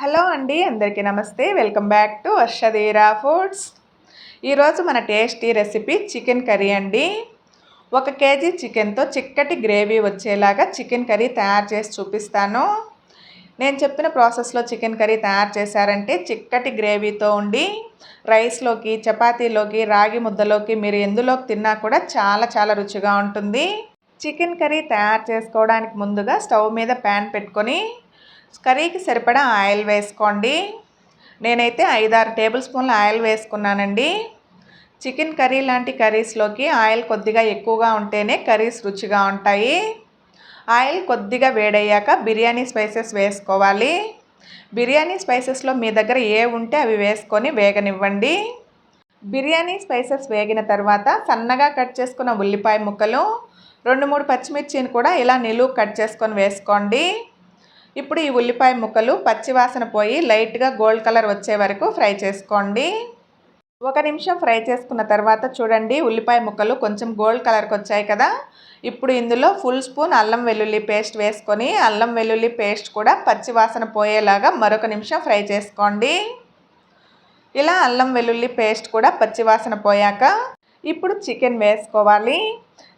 Hello అండి అందరికీ నమస్తే. Welcome back to Varshadheera foods ఈరోజు మన టేస్టీ రెసిపీ చికెన్ కర్రీ అండి. ఒక కేజీ చికెన్తో చిక్కటి గ్రేవీ వచ్చేలాగా చికెన్ కర్రీ తయారు చేసి చూపిస్తాను. నేను చెప్పిన ప్రాసెస్లో చికెన్ కర్రీ తయారు చేశారంటే చిక్కటి గ్రేవీతో ఉండి రైస్లోకి చపాతీలోకి రాగి ముద్దలోకి మీరు ఎందులోకి తిన్నా కూడా చాలా చాలా రుచిగా ఉంటుంది. చికెన్ కర్రీ తయారు చేసుకోవడానికి ముందుగా స్టవ్ మీద ప్యాన్ పెట్టుకొని కర్రీకి సరిపడా ఆయిల్ వేసుకోండి. నేనైతే ఐదారు టేబుల్ స్పూన్ల ఆయిల్ వేసుకున్నానండి. చికెన్ కర్రీ లాంటి కర్రీస్లోకి ఆయిల్ కొద్దిగా ఎక్కువగా ఉంటేనే కర్రీస్ రుచిగా ఉంటాయి. ఆయిల్ కొద్దిగా వేడయ్యాక బిర్యానీ స్పైసెస్ వేసుకోవాలి. బిర్యానీ స్పైసెస్లో మీ దగ్గర ఏ ఉంటే అవి వేసుకొని వేగనివ్వండి. బిర్యానీ స్పైసెస్ వేగిన తర్వాత సన్నగా కట్ చేసుకున్న ఉల్లిపాయ ముక్కలు రెండు మూడు పచ్చిమిర్చిని కూడా ఇలా నిలువు కట్ చేసుకొని వేసుకోండి. ఇప్పుడు ఈ ఉల్లిపాయ ముక్కలు పచ్చివాసన పోయి లైట్గా గోల్డ్ కలర్ వచ్చే వరకు ఫ్రై చేసుకోండి. ఒక నిమిషం ఫ్రై చేసుకున్న తర్వాత చూడండి ఉల్లిపాయ ముక్కలు కొంచెం గోల్డ్ కలర్కి వచ్చాయి కదా. ఇప్పుడు ఇందులో ఫుల్ స్పూన్ అల్లం వెల్లుల్లి పేస్ట్ వేసుకొని అల్లం వెల్లుల్లి పేస్ట్ కూడా పచ్చివాసన పోయేలాగా మరొక నిమిషం ఫ్రై చేసుకోండి. ఇలా అల్లం వెల్లుల్లి పేస్ట్ కూడా పచ్చివాసన పోయాక ఇప్పుడు చికెన్ వేసుకోవాలి.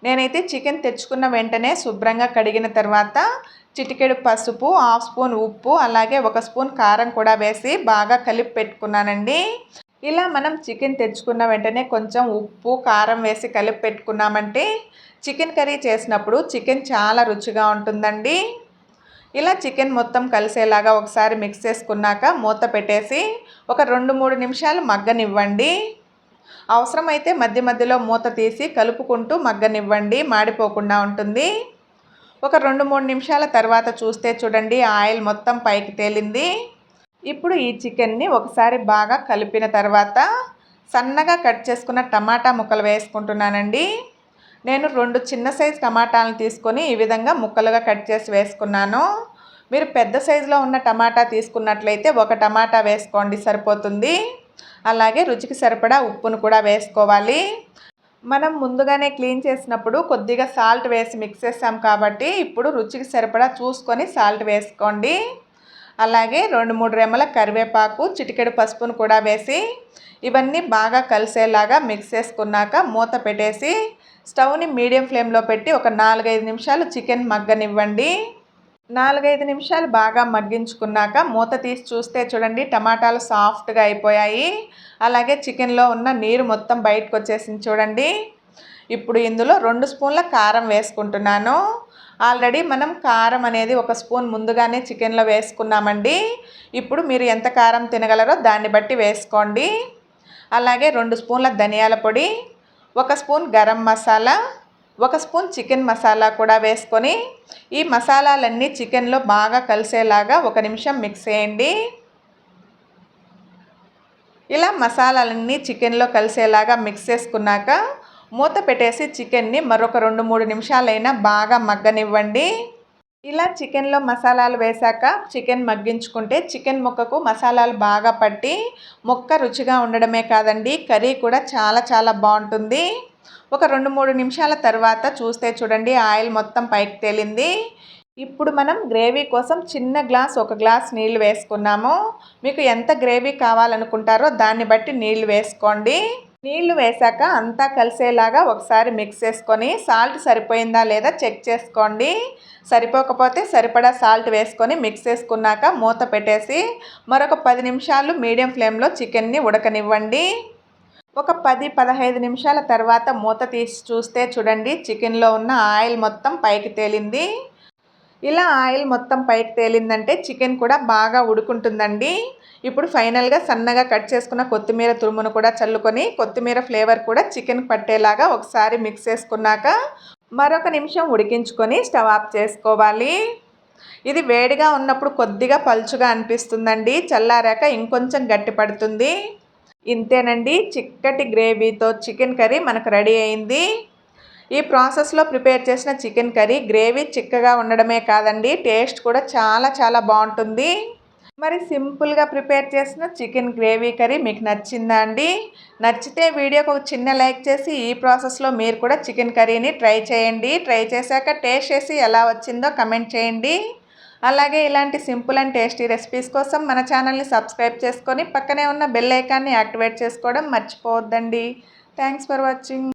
నేనైతే చికెన్ తెచ్చుకున్న వెంటనే శుభ్రంగా కడిగిన తర్వాత చిటికెడు పసుపు హాఫ్ స్పూన్ ఉప్పు అలాగే ఒక స్పూన్ కారం కూడా వేసి బాగా కలిపి పెట్టుకున్నానండి. ఇలా మనం చికెన్ తెచ్చుకున్న వెంటనే కొంచెం ఉప్పు కారం వేసి కలిపి పెట్టుకున్నామంటే చికెన్ కర్రీ చేసినప్పుడు చికెన్ చాలా రుచిగా ఉంటుందండి. ఇలా చికెన్ మొత్తం కలిసేలాగా ఒకసారి మిక్స్ చేసుకున్నాక మూత పెట్టేసి ఒక రెండు మూడు నిమిషాలు మగ్గనివ్వండి. అవసరమైతే మధ్య మధ్యలో మూత తీసి కలుపుకుంటూ మగ్గనివ్వండి మాడిపోకుండా ఉంటుంది. ఒక రెండు మూడు నిమిషాల తర్వాత చూస్తే చూడండి ఆయిల్ మొత్తం పైకి తేలింది. ఇప్పుడు ఈ చికెన్ని ఒకసారి బాగా కలిపిన తర్వాత సన్నగా కట్ చేసుకున్న టమాటా ముక్కలు వేసుకుంటున్నానండి. నేను రెండు చిన్న సైజు టమాటాలను తీసుకొని ఈ విధంగా ముక్కలుగా కట్ చేసి వేసుకున్నాను. మీరు పెద్ద సైజులో ఉన్న టమాటా తీసుకున్నట్లయితే ఒక టమాటా వేసుకోండి సరిపోతుంది. అలాగే రుచికి సరిపడా ఉప్పును కూడా వేసుకోవాలి. మనం ముందుగానే క్లీన్ చేసినప్పుడు కొద్దిగా సాల్ట్ వేసి మిక్స్ చేసాం కాబట్టి ఇప్పుడు రుచికి సరిపడా చూసుకొని సాల్ట్ వేసుకోండి. అలాగే రెండు మూడు రెమ్మల కరివేపాకు చిటికెడు పసుపును కూడా వేసి ఇవన్నీ బాగా కలిసేలాగా మిక్స్ చేసుకున్నాక మూత పెట్టేసి స్టవ్ని మీడియం ఫ్లేమ్లో పెట్టి ఒక నాలుగైదు నిమిషాలు చికెన్ మగ్గనివ్వండి. నాలుగైదు నిమిషాలు బాగా మగ్గించుకున్నాక మూత తీసి చూస్తే చూడండి టమాటాలు సాఫ్ట్గా అయిపోయాయి. అలాగే చికెన్లో ఉన్న నీరు మొత్తం బయటకు వచ్చేసింది చూడండి. ఇప్పుడు ఇందులో రెండు స్పూన్ల కారం వేసుకుంటున్నాను. ఆల్రెడీ మనం కారం అనేది ఒక స్పూన్ ముందుగానే చికెన్లో వేసుకున్నామండి. ఇప్పుడు మీరు ఎంత కారం తినగలరో దాన్ని బట్టి వేసుకోండి. అలాగే రెండు స్పూన్ల ధనియాల పొడి ఒక స్పూన్ గరం మసాలా ఒక స్పూన్ చికెన్ మసాలా కూడా వేసుకొని ఈ మసాలాలన్నీ చికెన్లో బాగా కలిసేలాగా ఒక నిమిషం మిక్స్ చేయండి. ఇలా మసాలాలన్నీ చికెన్లో కలిసేలాగా మిక్స్ చేసుకున్నాక మూత పెట్టేసి చికెన్ని మరొక రెండు మూడు నిమిషాలైనా బాగా మగ్గనివ్వండి. ఇలా చికెన్లో మసాలాలు వేశాక చికెన్ మగ్గించుకుంటే చికెన్ ముక్కకు మసాలాలు బాగా పట్టి ముక్క రుచిగా ఉండడమే కాదండి. కర్రీ కూడా చాలా చాలా బాగుంటుంది. ఒక రెండు మూడు నిమిషాల తర్వాత చూస్తే చూడండి ఆయిల్ మొత్తం పైకి తేలింది. ఇప్పుడు మనం గ్రేవీ కోసం చిన్న గ్లాస్ ఒక గ్లాస్ నీళ్ళు వేసుకున్నాము. మీకు ఎంత గ్రేవీ కావాలనుకుంటారో దాన్ని బట్టి నీళ్ళు వేసుకోండి. నీళ్ళు వేశాక అంతా కలిసేలాగా ఒకసారి మిక్స్ చేసుకొని సాల్ట్ సరిపోయిందా లేదా చెక్ చేసుకోండి. సరిపోకపోతే సరిపడా సాల్ట్ వేసుకొని మిక్స్ చేసుకున్నాక మూత పెట్టేసి మరొక పది నిమిషాలు మీడియం ఫ్లేమ్లో చికెన్ని ఉడకనివ్వండి. ఒక పది పదహైదు నిమిషాల తర్వాత మూత తీసి చూస్తే చూడండి చికెన్లో ఉన్న ఆయిల్ మొత్తం పైకి తేలింది. ఇలా ఆయిల్ మొత్తం పైకి తేలిందంటే చికెన్ కూడా బాగా ఉడుకుంటుందండి. ఇప్పుడు ఫైనల్గా సన్నగా కట్ చేసుకున్న కొత్తిమీర తురుమును కూడా చల్లుకొని కొత్తిమీర ఫ్లేవర్ కూడా చికెన్ పట్టేలాగా ఒకసారి మిక్స్ చేసుకున్నాక మరొక నిమిషం ఉడికించుకొని స్టవ్ ఆఫ్ చేసుకోవాలి. ఇది వేడిగా ఉన్నప్పుడు కొద్దిగా పలుచుగా అనిపిస్తుందండి. చల్లారాక ఇంకొంచెం గట్టి పడుతుంది. ఇంతేనండి. చిక్కటి గ్రేవీతో చికెన్ కర్రీ మనకు రెడీ అయింది. ఈ ప్రాసెస్లో ప్రిపేర్ చేసిన చికెన్ కర్రీ గ్రేవీ చిక్కగా ఉండడమే కాదండి. టేస్ట్ కూడా చాలా చాలా బాగుంటుంది. మరి సింపుల్గా ప్రిపేర్ చేసిన చికెన్ గ్రేవీ కర్రీ మీకు నచ్చిందా అండి? నచ్చితే వీడియోకి ఒక చిన్న లైక్ చేసి ఈ ప్రాసెస్లో మీరు కూడా చికెన్ కర్రీని ట్రై చేయండి. ట్రై చేశాక టేస్ట్ చేసి ఎలా వచ్చిందో కమెంట్ చేయండి. అలాగే ఇలాంటి సింపుల్ అండ్ టేస్టీ రెసిపీస్ కోసం మన ఛానల్ని సబ్స్క్రైబ్ చేసుకొని పక్కనే ఉన్న బెల్ ఐకాన్ని యాక్టివేట్ చేసుకోవడం మర్చిపోవద్దండి. Thanks for watching.